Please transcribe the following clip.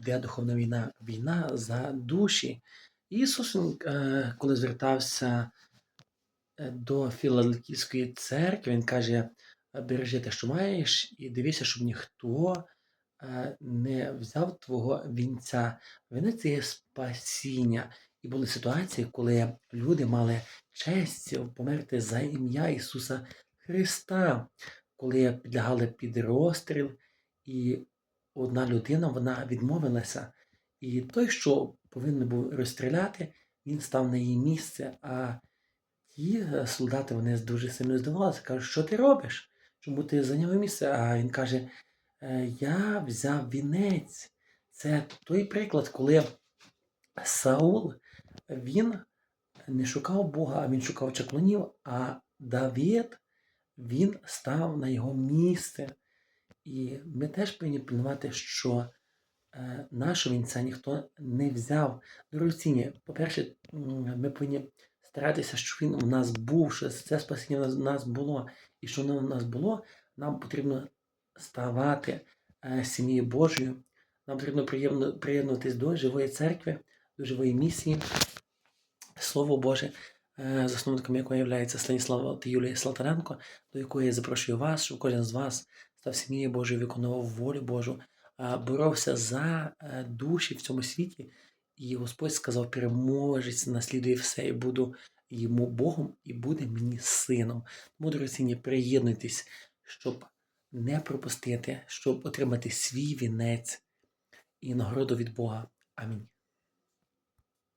йде духовна війна, війна за душі. Ісус, е, коли звертався е, до Філадельфійської церкви, він каже: бережи те, що маєш, і дивися, щоб ніхто е, не взяв твого вінця. Вінець є спасіння. І були ситуації, коли люди мали честь померти за ім'я Ісуса Христа, коли підлягали під розстріл, і одна людина вона відмовилася. І той, що повинен був розстріляти, він став на її місце. А ті е, солдати вони дуже сильно здивувалися, кажуть, що ти робиш? Чому ти зайняв місце? А він каже: «Е, Я взяв вінець. Це той приклад, коли Саул він не шукав Бога, а він шукав чаклунів, а Давид він став на його місце. І ми теж повинні пильнувати, що е, нашого вінця ніхто не взяв. Дорогоцінні, по-перше, ми повинні старатися, щоб він у нас був, що це спасіння у нас- було. І що воно у нас було, нам потрібно ставати е, сім'єю Божою. Нам потрібно приєднуватись до живої церкви, до живої місії. Слово Боже, засновником якої є Станіслав та Юлія Слатаренко, до якої я запрошую вас, щоб кожен з вас став сім'єю Божою, виконував волю Божу, боровся за е, душі в цьому світі. І Господь сказав: переможець, наслідує все, і буду йому Богом, і буде мені сином. Тому, дорогоцінні, приєднуйтесь, щоб не пропустити, щоб отримати свій вінець і нагороду від Бога. Амінь.